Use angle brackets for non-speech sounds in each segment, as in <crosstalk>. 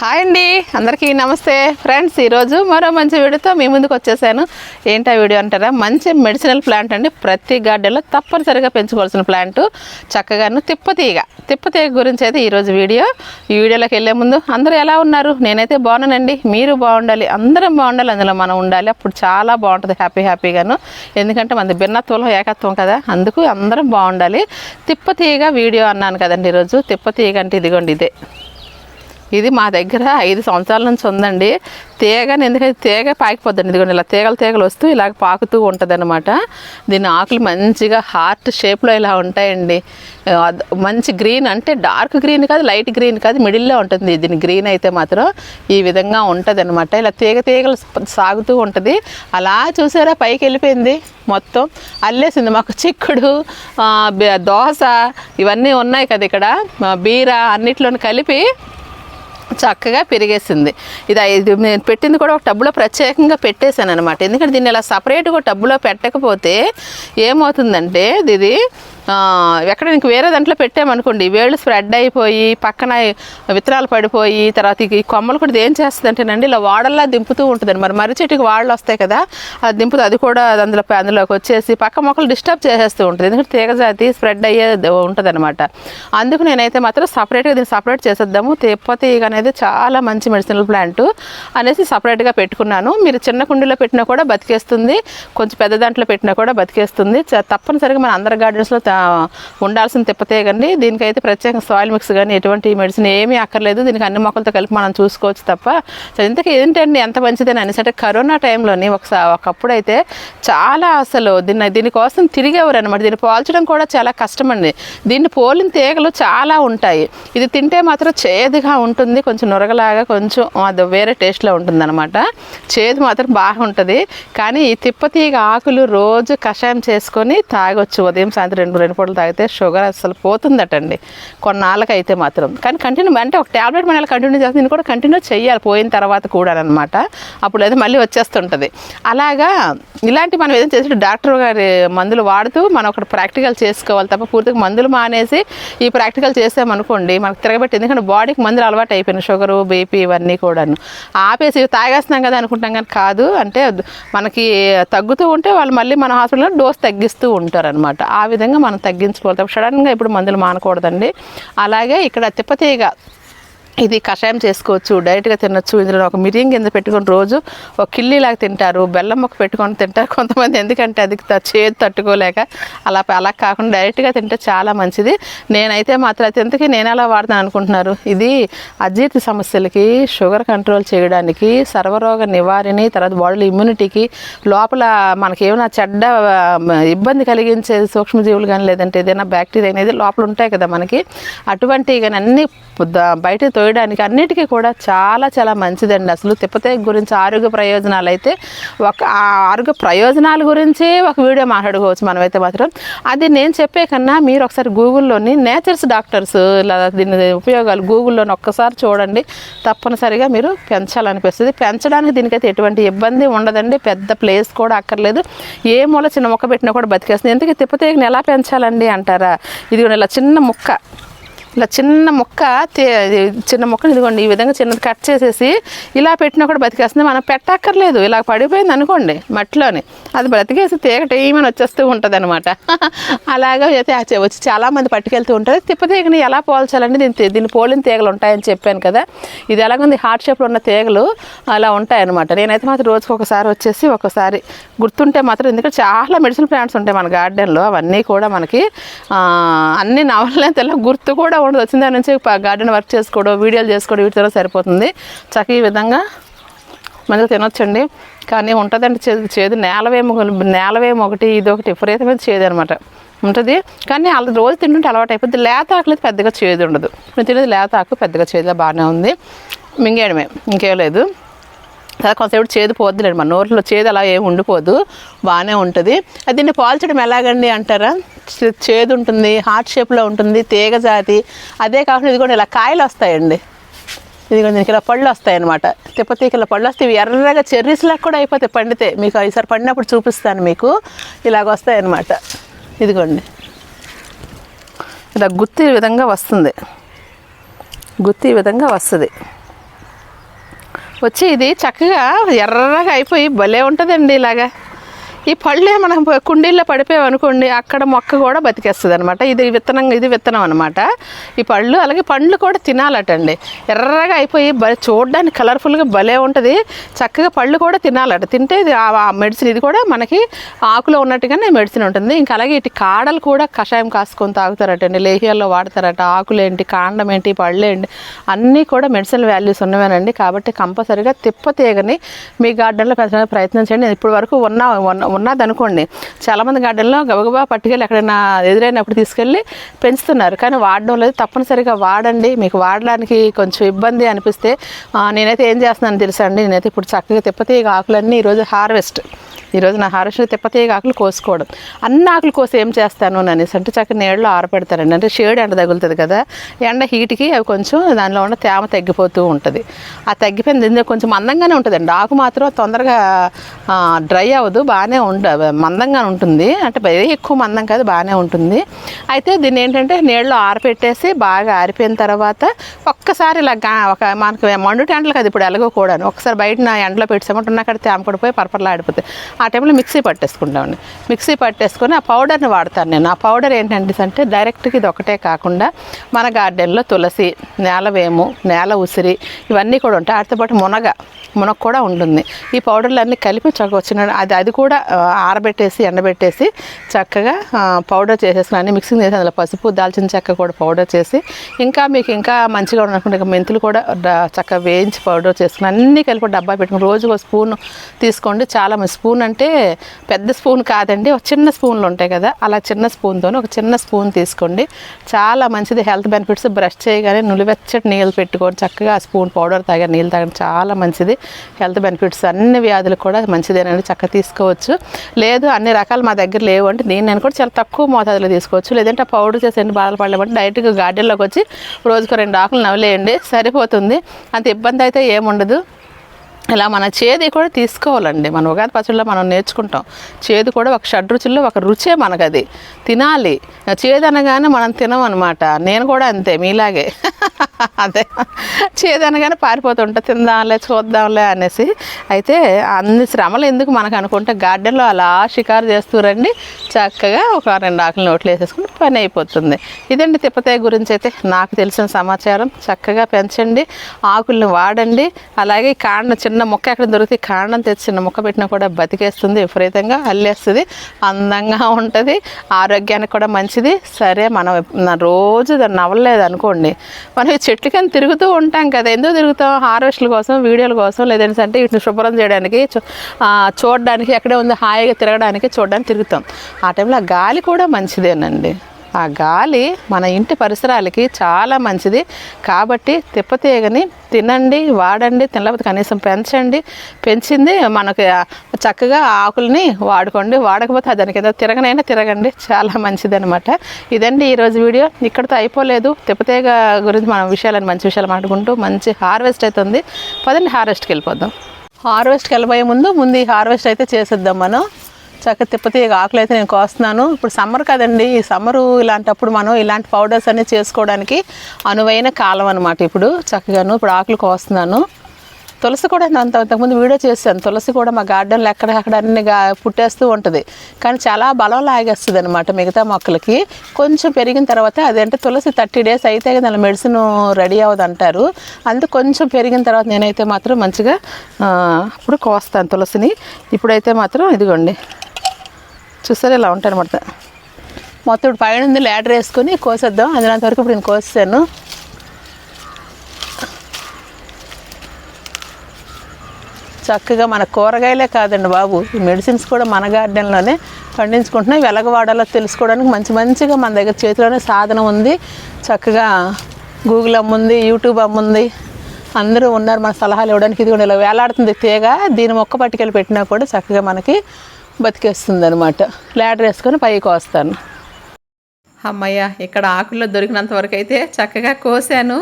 Hi అండి. అందరికీ నమస్తే. ఫ్రెండ్స్ ఈరోజు మరో మంచి వీడియోతో మీ ముందుకు వచ్చేసాను. ఏంటా వీడియో అంటారా? మంచి మెడిసినల్ ప్లాంట్ అండి. ప్రతి గార్డెన్లో తప్పనిసరిగా పెంచుకోవాల్సిన ప్లాంట్. చక్కగాను తిప్పతీగ తిప్పతీగ గురించి అయితే ఈరోజు వీడియో. ఈ వీడియోలోకి వెళ్ళే ముందు అందరూ ఎలా ఉన్నారు? నేనైతే బాగున్నానండి. మీరు బాగుండాలి. అందరం బాగుండాలి. అందులో మనం ఉండాలి. అప్పుడు చాలా బాగుంటుంది. హ్యాపీ హ్యాపీగాను. ఎందుకంటే మనది భిన్నత్వంలో ఏకత్వం కదా. అందుకు అందరం బాగుండాలి. తిప్పతీగ వీడియో అన్నాను కదండి ఈరోజు. తిప్పతీగ అంటే ఇదిగోండి ఇదే. ఇది మా దగ్గర ఐదు సంవత్సరాల నుంచి ఉందండి. తీగని ఎందుకంటే తీగ పాకిపోద్దండి. ఇదిగోండి ఇలా తీగలు తీగలు వస్తూ ఇలాగ పాకుతూ ఉంటుంది అనమాట దీని ఆకులు మంచిగా హార్ట్ షేప్లో ఇలా ఉంటాయండి. మంచి గ్రీన్ అంటే డార్క్ గ్రీన్ కాదు లైట్ గ్రీన్ కాదు మిడిల్లో ఉంటుంది. దీని గ్రీన్ అయితే మాత్రం ఈ విధంగా ఉంటుంది అనమాట ఇలా తీగ తీగలు సాగుతూ ఉంటుంది. అలా చూసారా పైకి వెళ్ళిపోయింది మొత్తం. అల్లేసింది మాకు చిక్కుడు దోశ దోస ఇవన్నీ ఉన్నాయి కదా ఇక్కడ. బీర అన్నిట్లోని కలిపి చక్కగా పెరిగేసింది. ఇది ఇది నేను పెట్టింది కూడా ఒక టబ్బులో ప్రత్యేకంగా పెట్టేశాను అనమాట ఎందుకంటే దీన్ని ఇలా సపరేట్గా టబ్బులో పెట్టకపోతే ఏమవుతుందంటే ఇది ఎక్కడ ఇంక వేరే దాంట్లో పెట్టామనుకోండి. వేళ్ళు స్ప్రెడ్ అయిపోయి పక్కన విత్తనాలు పడిపోయి తర్వాత ఈ కొమ్మలు కూడా ఏం చేస్తుంది అంటేనండి ఇలా వాడల్లా దింపుతూ ఉంటుందండి. మరి మర్రి చెట్టుకి వాడలు వస్తాయి కదా అది దింపుతూ అది కూడా అందులో అందులోకి వచ్చేసి పక్క మొక్కలు డిస్టర్బ్ చేసేస్తూ ఉంటుంది. ఎందుకంటే తీగ జాతి స్ప్రెడ్ అయ్యే ఉంటుంది అనమాట అందుకు నేనైతే మాత్రం సపరేట్గా దీన్ని సపరేట్ చేసేద్దాము. తిప్పతీగ అనేది చాలా మంచి మెడిసినల్ ప్లాంట్ అనేసి సపరేట్గా పెట్టుకున్నాను. మీరు చిన్న కుండీలో పెట్టినా కూడా బతికేస్తుంది. కొంచెం పెద్ద దాంట్లో పెట్టినా కూడా బతికేస్తుంది. చ- తప్పనిసరిగా మన అందరి గార్డెన్స్లో ఉండాల్సిన తిప్పతే కానీ దీనికైతే ప్రత్యేక సాయిల్ మిక్స్ కానీ ఎటువంటి మెడిసిన్ ఏమీ అక్కర్లేదు. దీనికి అన్ని మొక్కలతో కలిపి మనం చూసుకోవచ్చు తప్ప. సో ఇంతకీ ఏంటండి ఎంత మంచిదని అనేసి అంటే కరోనా టైంలోని ఒకసారి ఒకప్పుడు అయితే చాలా అసలు దీన్ని దీనికోసం తిరిగేవారు అనమాట దీన్ని పోల్చడం కూడా చాలా కష్టమండి. దీన్ని పోలిన తీగలు చాలా ఉంటాయి. ఇది తింటే మాత్రం చేదుగా ఉంటుంది. కొంచెం నురగలాగా కొంచెం అది వేరే టేస్ట్లో ఉంటుంది అనమాట చేదు మాత్రం బాగుంటుంది. కానీ ఈ తిప్పతీగ ఆకులు రోజు కషాయం చేసుకొని తాగొచ్చు. ఉదయం సాయంత్రం రెండు రెండు పూటలు తాగితే షుగర్ అసలు పోతుందటండి. కొన్నాళ్ళకి అయితే మాత్రం. కానీ కంటిన్యూ అంటే ఒక ట్యాబ్లెట్ మన కంటిన్యూ చేస్తుంది నేను కూడా కంటిన్యూ చేయాలి. పోయిన తర్వాత కూడా అనమాట అప్పుడు అయితే మళ్ళీ వచ్చేస్తుంటుంది. అలాగా ఇలాంటి మనం ఏదైనా చేసి డాక్టర్ గారి మందులు వాడుతూ మనం ఒకటి ప్రాక్టికల్ చేసుకోవాలి తప్ప పూర్తిగా మందులు మానేసి ఈ ప్రాక్టికల్ చేసామనుకోండి మనకు తిరగబెట్టి ఎందుకంటే బాడీకి మందులు అలవాటు అయిపోయినాయి. షుగరు బీపీ ఇవన్నీ కూడాను. ఆపేసి తాగేస్తున్నాం కదా అనుకుంటాం కానీ కాదు. అంటే మనకి తగ్గుతూ ఉంటే వాళ్ళు మళ్ళీ మన హాస్పిటల్లో డోస్ తగ్గిస్తూ ఉంటారు అనమాట ఆ విధంగా మనం తగ్గించుకోవాలి. తప్ప సడన్గా ఇప్పుడు మందులు మానకూడదండి. అలాగే ఇక్కడ తిప్పతీగ ఇది కషాయం చేసుకోవచ్చు డైరెక్ట్గా తినొచ్చు. ఇందులో ఒక మిరియం కింద పెట్టుకొని రోజు ఒక కిల్లీలాగా తింటారు. బెల్లం ముక్క పెట్టుకొని తింటారు. కొంతమంది ఎందుకంటే అది చేతి చేదు తట్టుకోలేక అలా అలా కాకుండా డైరెక్ట్గా తింటే చాలా మంచిది. నేనైతే మాత్రం అది ఎంతకీ నేను ఎలా వాడతాను అనుకుంటున్నారు? ఇది అజీర్తి సమస్యలకి షుగర్ కంట్రోల్ చేయడానికి సర్వరోగ నివారిణి తర్వాత బాడీలో ఇమ్యూనిటీకి లోపల మనకి ఏమైనా చెడ్డ ఇబ్బంది కలిగించే సూక్ష్మజీవులు కానీ లేదంటే ఏదైనా బ్యాక్టీరియా అనేది లోపల ఉంటాయి కదా మనకి. అటువంటివి కానీ అన్ని బయట బయట చేయడానికి అన్నిటికీ కూడా చాలా చాలా మంచిదండి. అసలు తిప్పతే గురించి ఆరోగ్య ప్రయోజనాలు అయితే ఒక ఆ ఆరోగ్య ప్రయోజనాల గురించి ఒక వీడియో మాట్లాడుకోవచ్చు మనమైతే మాత్రం. అది నేను చెప్పే కన్నా మీరు ఒకసారి గూగుల్లోని నేచర్స్ డాక్టర్స్ ఇలా దీని ఉపయోగాలు గూగుల్లోని ఒక్కసారి చూడండి. తప్పనిసరిగా మీరు పెంచాలనిపిస్తుంది. పెంచడానికి దీనికైతే ఎటువంటి ఇబ్బంది ఉండదండి. పెద్ద ప్లేస్ కూడా అక్కర్లేదు. ఏ మూల చిన్న మొక్క పెట్టినా కూడా బతికేస్తుంది. ఎందుకు తిప్పతేగని ఎలా పెంచాలండి అంటారా? ఇది ఇలా చిన్న ముక్క. ఇలా చిన్న మొక్క తే- చిన్న మొక్కని ఇదిగోండి ఈ విధంగా చిన్నది కట్ చేసేసి ఇలా పెట్టినా కూడా బతికేస్తుంది. మనం పెట్టక్కర్లేదు. ఇలా పడిపోయింది అనుకోండి మట్టిలోని. అది బ్రతికేసి తీగ ఏమని వచ్చేస్తూ ఉంటుంది అనమాట <laughs> అలాగా అయితే వచ్చి చాలామంది పట్టుకెళ్తూ ఉంటారు. తిప్పతీగని ఎలా పోల్చాలండి దీని దీన్ని దీని పోలిన తీగలు ఉంటాయని చెప్పాను కదా. ఇది ఎలాగుంది హార్ట్ షేప్లో ఉన్న తీగలు అలా ఉంటాయన్నమాట. నేనైతే మాత్రం రోజుకి ఒకసారి వచ్చేసి ఒకసారి గుర్తుంటే మాత్రం ఎందుకంటే చాలా మెడిసిన్ ప్లాంట్స్ ఉంటాయి మన గార్డెన్లో. అవన్నీ కూడా మనకి అన్ని నవలనే తెల్ల గుర్తు కూడా ఉండదు వచ్చిన దాని నుంచి గార్డెన్ వర్క్ చేసుకోవడం వీడియోలు చేసుకోవడం వీటితో సరిపోతుంది. చక్క ఈ విధంగా మంచిగా తినొచ్చండి. కానీ ఉంటుందండి చేదు చేదు నేలవేమో నేలవేమో ఒకటి ఇది ఒకటి విపరీతమైన చేదు అనమాట ఉంటుంది. కానీ అలా రోజు తింటుంటే అలవాటు అయిపోతుంది లేత ఆకులు పెద్దగా చేదు ఉండదు. మేము తినేది లేత ఆకు పెద్దగా చేదుగా బాగానే ఉంది. మింగేయడమే. ఇంకేం లేదు. అలా కొంతసేపు చేదు పోద్దులేండి మన నోట్లో చేదు అలా ఏమి ఉండిపోదు బాగానే ఉంటుంది. అది దీన్ని పోల్చడం ఎలాగండి అంటారా? చేదు ఉంటుంది హార్ట్ షేప్లో ఉంటుంది తీగ జాతి అదే కాకుండా ఇది కూడా ఇలా కాయలు వస్తాయండి. ఇది కొంచెం ఇలా పళ్ళు వస్తాయన్నమాట. తిప్పతీకల పళ్ళు వస్తే ఇవి ఎర్రగా చెర్రీస్ లాగా కూడా అయిపోతాయి పండితే. మీకు ఈసారి పండినప్పుడు చూపిస్తాను మీకు. ఇలాగ వస్తాయన్నమాట. ఇదిగోండి. ఇలా గుత్తి విధంగా వస్తుంది. గుత్తి విధంగా వస్తుంది. వచ్చి ఇది చక్కగా ఎర్రగా అయిపోయి భలే ఉంటుందండి ఇలాగా. ఈ పళ్ళే మనం కుండీల్లో పడిపోయామనుకోండి అక్కడ మొక్క కూడా బతికేస్తుంది అనమాట ఇది విత్తనం ఇది విత్తనం అనమాట ఈ పళ్ళు అలాగే పండ్లు కూడా తినాలటండి. ఎర్రగా అయిపోయి భలే చూడడానికి కలర్ఫుల్గా భలే ఉంటుంది. చక్కగా పళ్ళు కూడా తినాలట. తింటే ఇది ఆ- మెడిసిన్ ఇది కూడా మనకి ఆకులో ఉన్నట్టుగానే మెడిసిన్ ఉంటుంది. ఇంకా అలాగే ఇటు కాడలు కూడా కషాయం కాసుకొని తాగుతారటండి. లేహ్యాల్లో వాడతారట. ఆకులేంటి కాండం ఏంటి పళ్ళు ఏంటి అన్నీ కూడా మెడిసిన్ వాల్యూస్ ఉన్నవేనండి. కాబట్టి కంపల్సరీగా తిప్పతీగని మీ గార్డెన్లో పెంచడానికి ప్రయత్నం చేయండి. నేను ఇప్పటి వరకు ఉన్న ఉన్న ఉన్నది అనుకోండి చాలామంది గార్డెన్లో గబగబా పట్టుకెళ్ళి ఎక్కడైనా ఎదురైనప్పుడు తీసుకెళ్ళి పెంచుతున్నారు. కానీ వాడడం లేదు తప్పనిసరిగా వాడండి. మీకు వాడడానికి కొంచెం ఇబ్బంది అనిపిస్తే నేనైతే ఏం చేస్తున్నాను తెలుసా అండి? నేనైతే ఇప్పుడు చక్కగా తిప్పతీగ ఆకులన్నీ ఈరోజు హార్వెస్ట్. ఈరోజు నా హార్వెస్ట్ తిప్పతీగ ఆకులు కోసుకోవడం. అన్ని ఆకులు కోసి ఏం చేస్తాను అని అనేసి అంటే చక్కగా నీళ్ళలో ఆరపెడతానండి అంటే షేడ్ ఎండ తగులుతుంది కదా ఎండ హీట్కి అవి కొంచెం దానిలో ఉన్న తేమ తగ్గిపోతూ ఉంటుంది. ఆ తగ్గిపోయింది కొంచెం మందంగానే ఉంటుందండి. ఆకు మాత్రం తొందరగా డ్రై అవ్వదు బాగానే ఉండ మందంగా ఉంటుంది. అంటే మరీ ఎక్కువ మందం కాదు బాగానే ఉంటుంది. అయితే దీన్ని ఏంటంటే నీళ్ళలో ఆరపెట్టేసి బాగా ఆరిపోయిన తర్వాత ఒక్కసారి ఇలా ఒక మనకు మండు టెంటలు కదా ఇప్పుడు ఎలాగో ఒకసారి బయట నా ఎండలో పెట్టామంటే ఉన్న అక్కడ తేమ పోయి పరపరలా ఆడిపోతాయి. ఆ టైంలో మిక్సీ పట్టేసుకుంటామండి. మిక్సీ పట్టేసుకొని ఆ పౌడర్ని వాడతాను నేను. ఆ పౌడర్ ఏంటంటే అంటే డైరెక్ట్గా ఇది ఒకటే కాకుండా మన గార్డెన్లో తులసి నేలవేము నేల ఉసిరి ఇవన్నీ కూడా ఉంటాయి. వాటితో పాటు మునగ మునగ కూడా ఉంటుంది. ఈ పౌడర్లు అన్నీ కలిపి చక్క వచ్చిన అది అది కూడా ఆరబెట్టేసి ఎండబెట్టేసి చక్కగా పౌడర్ చేసేసుకుని అన్ని మిక్సింగ్ చేసి అందులో పసుపు దాల్చిన చెక్క కూడా పౌడర్ చేసి ఇంకా మీకు ఇంకా మంచిగా ఉన్నటువంటి మెంతులు కూడా చక్కగా వేయించి పౌడర్ చేసుకుని అన్నీ కలిపి డబ్బా పెట్టుకుని రోజు ఒక స్పూన్ తీసుకోండి. చాలా స్పూన్ అంటే పెద్ద స్పూన్ కాదండి ఒక చిన్న స్పూన్లు ఉంటాయి కదా అలా చిన్న స్పూన్తో ఒక చిన్న స్పూన్ తీసుకోండి. చాలా మంచిది హెల్త్ బెనిఫిట్స్ బ్రష్ చేయగానే నులివెచ్చటి నీళ్ళు పెట్టుకొని చక్కగా స్పూన్ పౌడర్ తాగా నీళ్ళు తాగడం చాలా మంచిది. హెల్త్ బెనిఫిట్స్ అన్ని వ్యాధులు కూడా మంచిదేనండి చక్కగా తీసుకోవచ్చు. లేదు అన్ని రకాలు మా దగ్గర లేవు అంటే నేను నేను కూడా చాలా తక్కువ మోతాదులో తీసుకోవచ్చు. లేదంటే పౌడర్ చేసి ఎన్ని బాధలు పడలేమంటే డైరెక్ట్గా గార్డెన్లోకి వచ్చి రోజుకు రెండు ఆకులు నవ్వులేయండి సరిపోతుంది. అంత ఇబ్బంది అయితే ఏముండదు. ఇలా మన చేది కూడా తీసుకోవాలండి. మన ఉగాది పచ్చడిలో మనం నేర్చుకుంటాం. చేదు కూడా ఒక షడ్రుచుల్లో ఒక రుచే మనకది. అది తినాలి. చేదు అనగానే మనం తినమనమాట అనమాట నేను కూడా అంతే మీలాగే. <laughs> అదే. చేదు అనగానే పారిపోతుంటా తిందాంలే చూద్దాంలే అనేసి. అయితే అన్ని శ్రమలు ఎందుకు మనకు అనుకుంటే గార్డెన్లో అలా షికారు చేస్తూ రండి. చక్కగా ఒక రెండు ఆకులు నోట్లు వేసేసుకుని పని అయిపోతుంది. ఇదండి తిప్పతయ్య గురించి అయితే నాకు తెలిసిన సమాచారం. చక్కగా పెంచండి. ఆకుల్ని వాడండి. అలాగే కాండ చిన్న మొక్క ఎక్కడ దొరికితే కాండం తెచ్చి చిన్న మొక్క పెట్టినా కూడా బతికేస్తుంది విపరీతంగా అల్లేస్తుంది అందంగా ఉంటుంది ఆరోగ్యానికి కూడా మంచిది. సరే మనం రోజు దాన్ని నవ్వలేదు అనుకోండి మనం ఈ చెట్ల కింద తిరుగుతూ ఉంటాం కదా ఎందుకు తిరుగుతాం? హార్వెస్ట్ల కోసం వీడియోల కోసం లేదంటే అంటే వీటిని శుభ్రం చేయడానికి చూ- చూడడానికి ఎక్కడే ఉంది హాయిగా తిరగడానికి చూడడానికి తిరుగుతాం. ఆ టైంలో గాలి కూడా మంచిదేనండి. ఆ గాలి మన ఇంటి పరిసరాలకి చాలా మంచిది. కాబట్టి తిప్పతీగని తినండి వాడండి తినలేకపోతే కనీసం పెంచండి. పెంచింది మనకి చక్కగా ఆకుల్ని వాడుకోండి. వాడకపోతే దానికి ఏదో తిరగనైనా తిరగండి. చాలా మంచిది అనమాట ఇదండి ఈరోజు వీడియో. ఇక్కడితో అయిపోలేదు. తిప్పతీగ గురించి మనం విషయాలని మంచి విషయాలు మాట్లాడుకుంటూ మంచి హార్వెస్ట్ అవుతుంది పదండి హార్వెస్ట్కి వెళ్ళిపోదాం. హార్వెస్ట్కి వెళ్ళబోయే ముందు ముందు ఈ హార్వెస్ట్ అయితే చేసేద్దాం మనం. చక్క తిప్పతి ఆకులు అయితే నేను కోస్తున్నాను. ఇప్పుడు సమ్మర్ కదండి ఈ సమ్మరు ఇలాంటప్పుడు మనం ఇలాంటి పౌడర్స్ అన్నీ చేసుకోవడానికి అనువైన కాలం అనమాట ఇప్పుడు. చక్కగాను ఇప్పుడు ఆకులు కోస్తున్నాను. తులసి కూడా అంత అంతకుముందు వీడియో చేశాను. తులసి కూడా మా గార్డెన్లో ఎక్కడెక్కడ అన్ని పుట్టేస్తూ ఉంటుంది. కానీ చాలా బలం లాగేస్తుంది అనమాట మిగతా మొక్కలకి. కొంచెం పెరిగిన తర్వాత అదేంటే తులసి థర్టీ డేస్ అయితే దాని మెడిసిన్ రెడీ అవ్వదు అంటారు అందుకు కొంచెం పెరిగిన తర్వాత నేనైతే మాత్రం మంచిగా ఇప్పుడు అప్పుడు కోస్తాను తులసిని. ఇప్పుడైతే మాత్రం ఇదిగోండి. చూసారు ఇలా ఉంటాయి అనమాట మొత్తం ఇప్పుడు పైన ఉంది ల్యాడర్ వేసుకొని కోసేద్దాం. అందులో వరకు ఇప్పుడు నేను కోసాను చక్కగా మన కూరగాయలే కాదండి బాబు. ఈ మెడిసిన్స్ కూడా మన గార్డెన్లోనే పండించుకుంటున్నాం. వెలగ వాడాలో తెలుసుకోవడానికి మంచి మంచిగా మన దగ్గర చేతిలోనే సాధనం ఉంది. చక్కగా గూగుల్ అమ్ముంది యూట్యూబ్ అమ్ముంది అందరూ ఉన్నారు మన సలహాలు ఇవ్వడానికి. ఇది కూడా ఇలా వేలాడుతుంది తీగ. దీని మొక్క పట్టుకెళ్ళి పెట్టినా కూడా చక్కగా మనకి బతికేస్తుంది అనమాట లాడర్ వేసుకొని పైకి వస్తాను. అమ్మయ్య ఇక్కడ ఆకుల్లో దొరికినంత వరకు అయితే చక్కగా కోసాను.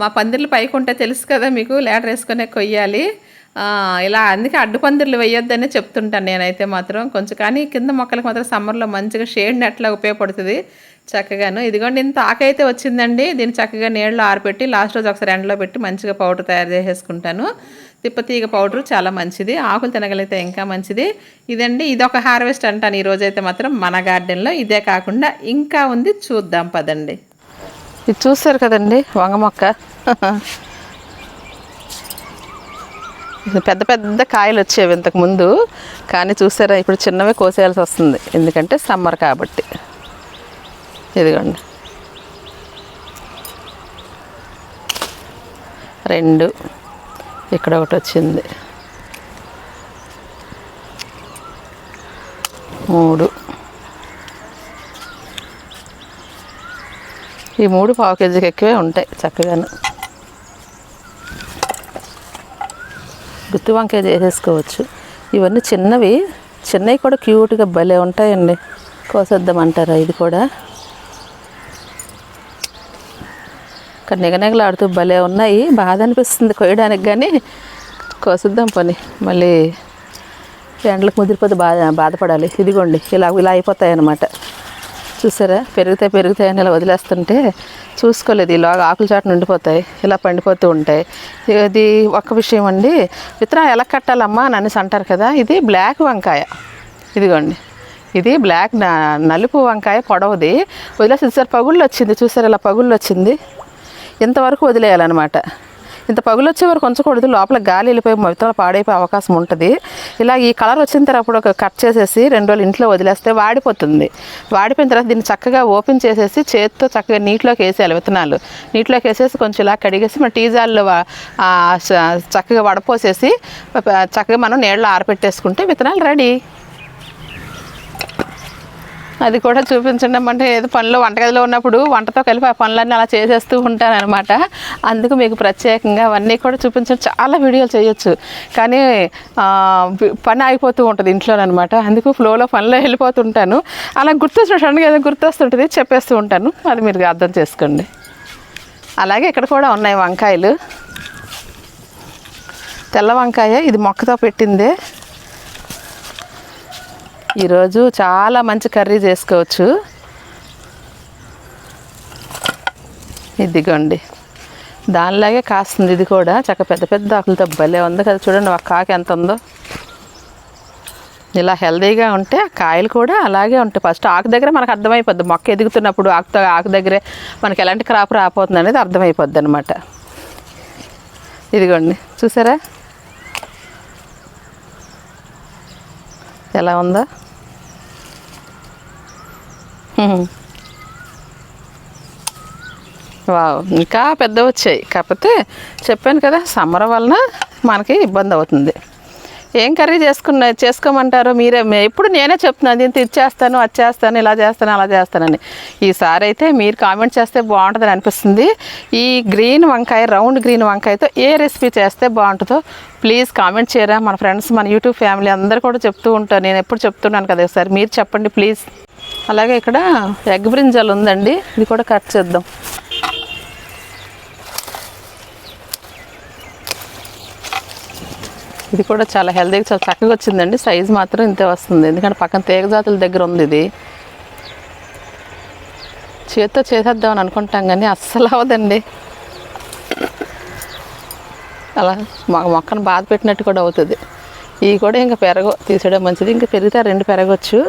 మా పందిర్లు పైకి ఉంటే తెలుసు కదా మీకు లేటర్ వేసుకునే కొయ్యాలి. ఇలా అందుకే అడ్డు పందిర్లు వేయొద్దనే చెప్తుంటాను నేనైతే మాత్రం. కొంచెం కానీ కింద మొక్కలకు మాత్రం సమ్మర్లో మంచిగా షేడ్ నెట్లా ఉపయోగపడుతుంది చక్కగాను. ఇదిగోండి ఇంత ఆకైతే వచ్చిందండి. దీన్ని చక్కగా నీళ్ళలో ఆరబెట్టి లాస్ట్ రోజు ఒకసారి ఎండలో పెట్టి మంచిగా పౌడర్ తయారు చేసేసుకుంటాను. తిప్పతీగ పౌడర్ చాలా మంచిది. ఆకులు తినగలిగితే ఇంకా మంచిది. ఇదండి ఇది ఒక హార్వెస్ట్ అంటాను. ఈరోజైతే మాత్రం మన గార్డెన్లో ఇదే కాకుండా ఇంకా ఉంది. చూద్దాం పదండి. ఇది చూస్తారు కదండి వంగ మొక్క. <laughs> పెద్ద పెద్ద కాయలు వచ్చేవి ఇంతకు ముందు. కానీ చూసారా ఇప్పుడు చిన్నవి కోసేయాల్సి వస్తుంది. ఎందుకంటే సమ్మర్ కాబట్టి. ఇదిగోండి. రెండు. ఇక్కడ ఒకటి వచ్చింది. మూడు. ఈ మూడు పావు కేజీకి ఎక్కువే ఉంటాయి చక్కగాను. గుత్తి వంకాయ చేసేసుకోవచ్చు. ఇవన్నీ చిన్నవి చిన్నవి కూడా క్యూట్గా భలే ఉంటాయండి. కోసేద్దామంటారా? ఇది కూడా. ఇక్కడ నిగనగలాడుతూ భలే ఉన్నాయి. బాధ అనిపిస్తుంది కొయ్యడానికి కానీ. కోసిద్దాం పని. మళ్ళీ ఎండలకు ముదిరిపోతే బాధ బాధపడాలి. ఇదిగోండి ఇలా ఇలా అయిపోతాయి అన్నమాట చూసారా? పెరుగుతాయి పెరుగుతాయని ఇలా వదిలేస్తుంటే చూసుకోలేదు. ఇలాగ ఆకుల చాటు నిండిపోతాయి ఇలా పండిపోతూ ఉంటాయి. ఇది ఒక విషయం అండి. విత్తనాలు ఎలా కట్టాలమ్మా అని అనేసి అంటారు కదా. ఇది బ్లాక్ వంకాయ. ఇదిగోండి. ఇది బ్లాక్ నలుపు వంకాయ పొడవది. వదిలేసి సార్ పగుళ్ళు వచ్చింది. చూసారు? ఇలా పగుళ్ళు వచ్చింది. ఇంతవరకు వదిలేయాలన్నమాట. ఇంత పగులు వచ్చే వరకు ఉంచకూడదు. లోపల గాలి వెళ్ళిపోయి మొత్తం పాడైపోయే అవకాశం ఉంటుంది. ఇలా ఈ కలర్ వచ్చిన తర్వాత ఒక కట్ చేసేసి రెండు రోజులు ఇంట్లో వదిలేస్తే వాడిపోతుంది. వాడిపోయిన తర్వాత దీన్ని చక్కగా ఓపెన్ చేసేసి చేతితో చక్కగా నీటిలోకి వేసేయాలి విత్తనాలు. నీటిలోకి వేసేసి కొంచెం ఇలా కడిగేసి మన టీజాల్లో చక్కగా వడపోసేసి చక్కగా మనం నీళ్ళలో ఆరపెట్టేసుకుంటే విత్తనాలు రెడీ. అది కూడా చూపించడం అంటే ఏదో పనిలో వంటగదిలో ఉన్నప్పుడు వంటతో కలిపి ఆ పనులన్నీ అలా చేసేస్తూ ఉంటాను అనమాట అందుకు మీకు ప్రత్యేకంగా అవన్నీ కూడా చూపించడం చాలా వీడియోలు చేయొచ్చు. కానీ పని అయిపోతూ ఉంటుంది ఇంట్లోనమాట అందుకు ఫ్లోలో పనిలో వెళ్ళిపోతుంటాను అలా గుర్తొచ్చిన ఏదో గుర్తొస్తుంటుంది చెప్పేస్తూ ఉంటాను. అది మీరు అర్థం చేసుకోండి. అలాగే ఇక్కడ కూడా ఉన్నాయి వంకాయలు. తెల్ల వంకాయ ఇది మొక్కతో పెట్టిందే. ఈరోజు చాలా మంచి కర్రీ చేసుకోవచ్చు. ఇదిగోండి. దానిలాగే కాస్తుంది ఇది కూడా. చక్క పెద్ద పెద్ద ఆకులతో భలే ఉంది కదా చూడండి ఒక కాకి ఎంత ఉందో. ఇలా హెల్దీగా ఉంటే ఆ కాయలు కూడా అలాగే ఉంటాయి. ఫస్ట్ ఆకు దగ్గర మనకు అర్థమైపోద్ది. మొక్క ఎదుగుతున్నప్పుడు ఆకుతో ఆకు దగ్గరే మనకి ఎలాంటి క్రాప్ రాపోతుంది అనేది అర్థమైపోద్ది అనమాట ఇదిగోండి. చూసారా? ఎలా ఉందా? <laughs> వావ్. ఇంకా పెద్ద వచ్చాయి. కాకపోతే చెప్పాను కదా సమ్మర్ వలన మనకి ఇబ్బంది అవుతుంది. ఏం కర్రీ చేసుకున్న చేసుకోమంటారు మీరే. ఎప్పుడు నేనే చెప్తున్నాను దీంతో ఇది చేస్తాను అది చేస్తాను ఇలా చేస్తాను అలా చేస్తానని. ఈసారి అయితే మీరు కామెంట్ చేస్తే బాగుంటుందని అనిపిస్తుంది. ఈ గ్రీన్ వంకాయ రౌండ్ గ్రీన్ వంకాయతో ఏ రెసిపీ చేస్తే బాగుంటుందో ప్లీజ్ కామెంట్ చేయరా. మన ఫ్రెండ్స్ మన యూట్యూబ్ ఫ్యామిలీ అందరు కూడా చెప్తూ ఉంటారు. నేను ఎప్పుడు చెప్తున్నాను కదా ఒకసారి మీరు చెప్పండి ప్లీజ్. అలాగే ఇక్కడ ఎగ్ బ్రింజాలు ఉందండి. ఇది కూడా కట్ చేద్దాం. ఇది కూడా చాలా హెల్తీగా చాలా చక్కగా వచ్చిందండి. సైజ్ మాత్రం ఇంతే వస్తుంది. ఎందుకంటే పక్కన తీగ జాతుల దగ్గర ఉంది ఇది. చేత్తో చేసేద్దామని అనుకుంటాం కానీ అస్సలు అవదండి అలా మొక్కను బాధ పెట్టినట్టు కూడా అవుతుంది. ఇవి కూడా ఇంకా పెరగ తీసేయడం మంచిది. ఇంకా పెరిగితే ఆ రెండు పెరగచ్చు.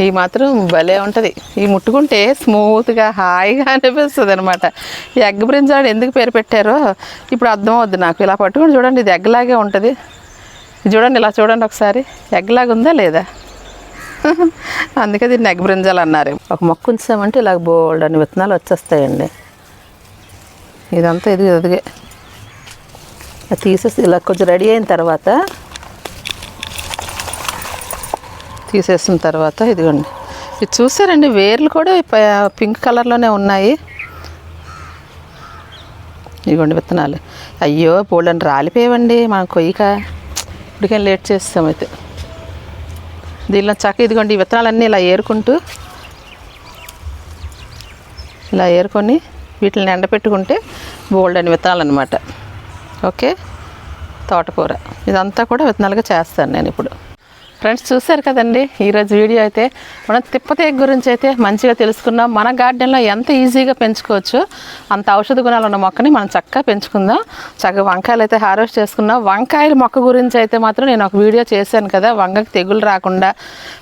ఈ మాత్రం భలే ఉంటుంది. ఈ ముట్టుకుంటే స్మూత్గా హాయిగా అనిపిస్తుంది అనమాట ఈ ఎగ్ బ్రింజాడు ఎందుకు పేరు పెట్టారో ఇప్పుడు అర్థం అవుద్ది నాకు. ఇలా పట్టుకుని చూడండి ఇది ఎగ్లాగే ఉంటుంది. చూడండి ఇలా చూడండి ఒకసారి. ఎగ్లాగా ఉందా లేదా? <laughs> అందుకే దీన్ని ఎగ్ బ్రింజాలు అన్నారు. ఒక మొక్క ఉంచామంటే ఇలా బోల్డ్ అని విత్తనాలు వచ్చేస్తాయండి. ఇదంతా ఇది ఎదిగే తీసేసి ఇలా కొంచెం రెడీ అయిన తర్వాత తీసేసిన తర్వాత ఇదిగోండి. ఇది చూసారండి వేర్లు కూడా ప- పింక్ కలర్లోనే ఉన్నాయి. ఇదిగోండి విత్తనాలు. అయ్యో పూలని రాలిపోయేవండి మనం కొయ్యక. ఇప్పటికేం లేట్ చేస్తాం అయితే. దీనిలో చక్క ఇదిగోండి ఈ విత్తనాలన్నీ ఇలా ఏరుకుంటూ ఇలా ఏరుకొని వీటిని ఎండపెట్టుకుంటే బోల్డ్ అని విత్తనాలు అనమాట ఓకే? తోటకూర. ఇదంతా కూడా విత్తనాలుగా చేస్తాను నేను ఇప్పుడు. ఫ్రెండ్స్ చూశారు కదండి? ఈరోజు వీడియో అయితే మనం తిప్పతేగ గురించి అయితే మంచిగా తెలుసుకున్నాం మన గార్డెన్లో ఎంత ఈజీగా పెంచుకోవచ్చు అంత ఔషధ గుణాలు ఉన్న మొక్కని మనం చక్కగా పెంచుకుందాం. చక్కగా వంకాయలు అయితే హార్వెస్ట్ చేసుకున్నాం. వంకాయల మొక్క గురించి అయితే మాత్రం నేను ఒక వీడియో చేశాను కదా వంగకి తెగులు రాకుండా.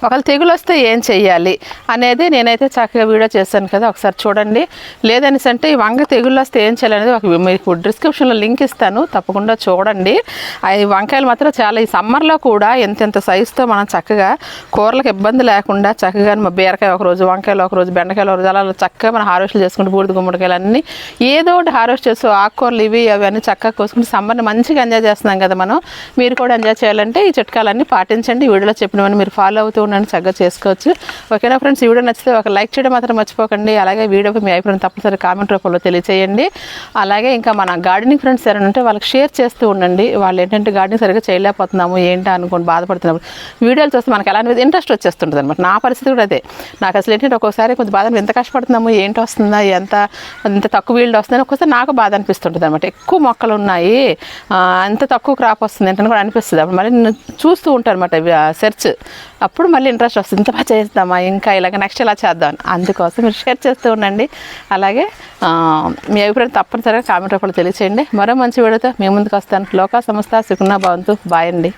ఒకవేళ తెగులు వస్తే ఏం చెయ్యాలి అనేది నేనైతే చక్కగా వీడియో చేశాను కదా ఒకసారి చూడండి. లేదనేసి అంటే ఈ వంగ తెగులు వస్తే ఏం చేయాలి అనేది ఒక మీకు డిస్క్రిప్షన్లో లింక్ ఇస్తాను తప్పకుండా చూడండి. ఈ వంకాయలు మాత్రం చాలా ఈ సమ్మర్లో కూడా ఎంతెంత సైజుతో మనం చక్కగా కూరలకు ఇబ్బంది లేకుండా చక్కగా మా బీరకాయ ఒక రోజు వంకాయలు ఒక రోజు బెండకాయలు ఒక రోజు అలా చక్కగా మనం హార్వెస్ట్ చేసుకుంటూ బూడిద గుమ్మడికాయలు అన్నీ ఏదో ఒకటి హార్వెస్ట్ చేస్తూ ఆకుకూరలు ఇవి అవన్నీ చక్కగా కోసుకుంటూ సమ్మర్ని మంచిగా ఎంజాయ్ చేస్తున్నాం కదా మనం. మీరు కూడా ఎంజాయ్ చేయాలంటే ఈ చిట్కాలన్నీ పాటించండి. ఈ వీడియోలో చెప్పినవన్నీ మీరు ఫాలో అవుతూ ఉండండి చక్కగా చేసుకోవచ్చు. ఓకేనా ఫ్రెండ్స్? ఈ వీడియో నచ్చితే ఒక లైక్ చేయడం మాత్రం మర్చిపోకండి. అలాగే వీడియోకి మీ అభిప్రాయం తప్పనిసరి కామెంట్ రూపంలో తెలియచేయండి. అలాగే ఇంకా మన గార్డెనింగ్ ఫ్రెండ్స్ ఎవరైనా ఉంటే వాళ్ళకి షేర్ చేస్తూ ఉండండి. వాళ్ళు ఏంటంటే గార్డెనింగ్ సరిగ్గా చేయలేకపోతున్నాము ఏంటి అనుకోండి బాధపడుతున్నప్పుడు. వీడియోలు చూస్తే మనకి ఎలా ఇంట్రెస్ట్ వచ్చేస్తుంటుంది అనమాట నా పరిస్థితి కూడా అదే. నాకు అసలు ఏంటంటే ఒక్కోసారి కొంచెం బాధ ఎంత కష్టపడుతున్నాము ఏంటి వస్తుందా ఎంత ఎంత తక్కువ వీల్డ్ వస్తుందని ఒక్కోసారి నాకు బాధ అనిపిస్తుంటుంది అనమాట ఎక్కువ మొక్కలు ఉన్నాయి అంత ఎంత తక్కువ క్రాప్ వస్తుంది ఏంటని కూడా అనిపిస్తుంది అప్పుడు మళ్ళీ నేను చూస్తూ ఉంటాను అనమాట సెర్చ్ అప్పుడు మళ్ళీ ఇంట్రెస్ట్ వస్తుంది. ఇంత బాగా చేద్దామా ఇంకా ఇలాగ నెక్స్ట్ ఇలా చేద్దాం అందుకోసం మీరు షేర్ చేస్తూ ఉండండి. అలాగే మీ అభిప్రాయం తప్పనిసరిగా కామెంట్ రూపంలో తెలియచేయండి. మరో మంచి వీడియోతో మీ ముందుకు వస్తాను. లోకా సంస్థ సుకున్నా భవంతు. బాయ్ అండి.